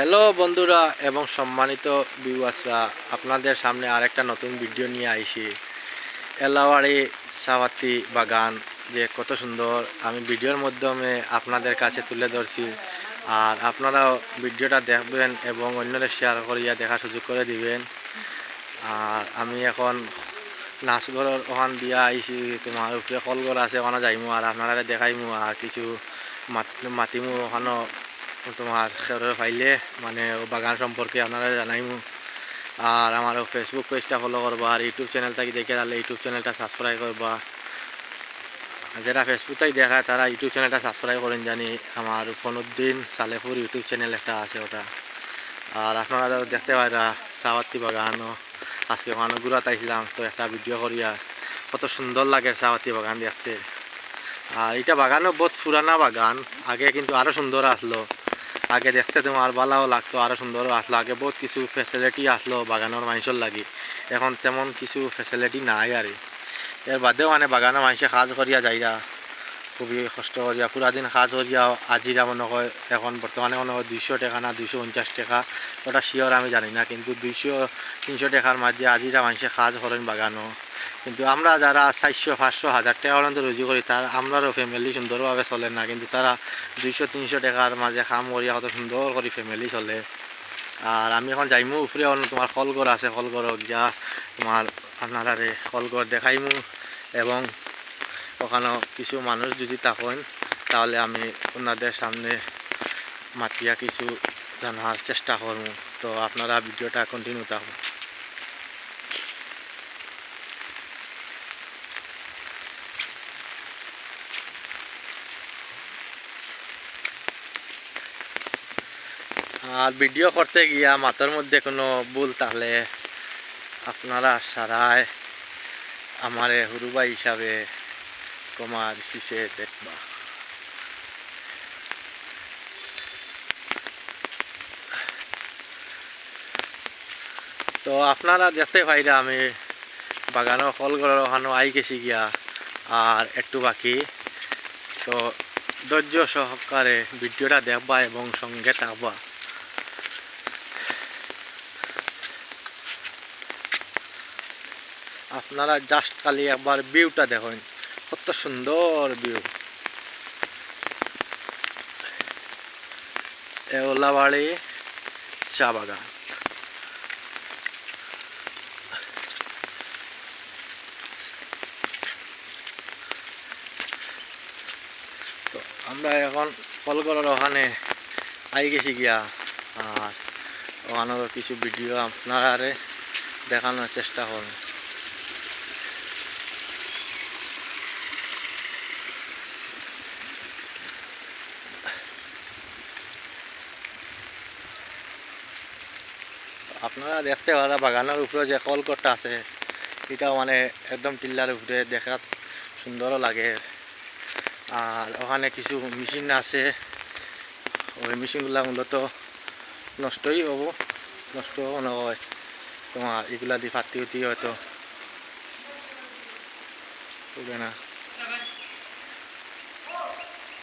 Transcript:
Hello বন্ধুরা এবং সম্মানিত ভিউয়ার্সরা আপনাদের সামনে আরেকটা নতুন ভিডিও নিয়ে আইছি এলাওয়াড়ি সাওয়াতি বাগান, যে কত সুন্দর। আমি ভিডিওর মাধ্যমে আপনাদের কাছে তুলে ধরছি। আর আপনারাও ভিডিওটা দেখবেন এবং অন্যদের শেয়ার করিয়া দেখার সুযোগ করে দিবেন। আর আমি এখন নাচঘরের ওখান দিয়া আইছি তোমার উপরে কলঘর আছে, ওখানে যাইমু, আর আপনারা দেখাইমু, আর কিছু মাত- মাতিমু ওখানে তোমার খেরোর ফাইলে মানে বাগান সম্পর্কে আপনারা জানাইমু। আর আমার ফেসবুক পেজটা ফলো করবা, আর ইউটিউব চ্যানেলটা কি দেখে তাহলে ইউটিউব চ্যানেলটা সাবস্ক্রাইব করবা। যারা ফেসবুকটাই দেখায় তারা ইউটিউব চ্যানেলটা সাবস্ক্রাইব করেন জানি। আমার ফনুদ্দিন সালেপুর ইউটিউব চ্যানেল একটা আছে ওটা। আর আপনারা দেখতে পারা সাওয়াতি বাগানও আজকে ওখানে ঘুরাতে আইছিলাম, তো একটা ভিডিও করিয়া। কত সুন্দর লাগে সাওয়াতি বাগান দেখতে। আর এটা বাগানও বহুত পুরানা বাগান, আগে কিন্তু আরও সুন্দর আসলো। আগে দেখতে তোমার ভালোও লাগতো আরও সুন্দরও আসলো। আগে বহুত কিছু ফেসিলিটি আসলো বাগানের মানুষের লাগি। এখন তেমন কিছু ফেসিলিটি নাই আর এর বাদেও মানে বাগানের মানুষে কাজ করিয়া যাইরা খুবই কষ্ট করিয়া পুরা দিন কাজ করিয়া আজিরা মনে হয় এখন বর্তমানে মনে হয় দুইশো টাকা না দুইশো পঞ্চাশ টাকা। ওটা শিওর আমি জানি না, কিন্তু দুইশো, তিনশো টাকার মাঝে আজিরা মানুষে কাজ করেন বাগানও কিন্তু আমরা যারা চারশো, পাঁচশো, হাজার টাকা পর্যন্ত রুজি করি, তার আমরারও ফ্যামিলি সুন্দরভাবে চলে না, কিন্তু তারা দুইশো, তিনশো টাকার মাঝে কাম করিয়া কত সুন্দর করে ফ্যামিলি চলে। আর আমি এখন যাইমু অন্য তোমার কলঘর আছে কলঘর গিয়া তোমার আপনারা কলঘর দেখাইমু এবং ওখানেও কিছু মানুষ যদি থাকেন, তাহলে আমি ওনাদের সামনে মাতিয়া কিছু জানার চেষ্টা করব তো আপনারা ভিডিওটা কন্টিনিউ থাকুন। আর ভিডিও করতে গিয়া মাথার মধ্যে কোনো ভুল তাহলে আপনারা সারায় আমারে হুরুবা হিসাবে কমার শিশে দেখবা। তো আপনারা দেখতে পাইরা আমি বাগানো ফলগুলোর ওখানে আই গেছি গিয়া আর একটু বাকি, তো ধৈর্য সহকারে ভিডিওটা দেখবা এবং সঙ্গে থাকবা। আপনারা জাস্ট খালি একবার ভিউটা দেখুন। কত সুন্দর ভিউ। এওলাবাড়ি চা বাগান। তো আমরা এখন কলগড়ের ওখানে আই গেছি গিয়া। আর ওখানেরও কিছু ভিডিও আপনারা দেখানোর চেষ্টা করুন। আপনারা দেখতে পারা বাগানের উপরে যে কলকটটা আছে, এটাও মানে একদম টিল্লার উপরে দেখা সুন্দরও লাগে। আর ওখানে কিছু মেশিন আছে, ওই মেশিনগুলা মূলত নষ্টই হব নষ্ট নয় তোমার এগুলা দিয়ে ফাটি উঠি হয়তো না।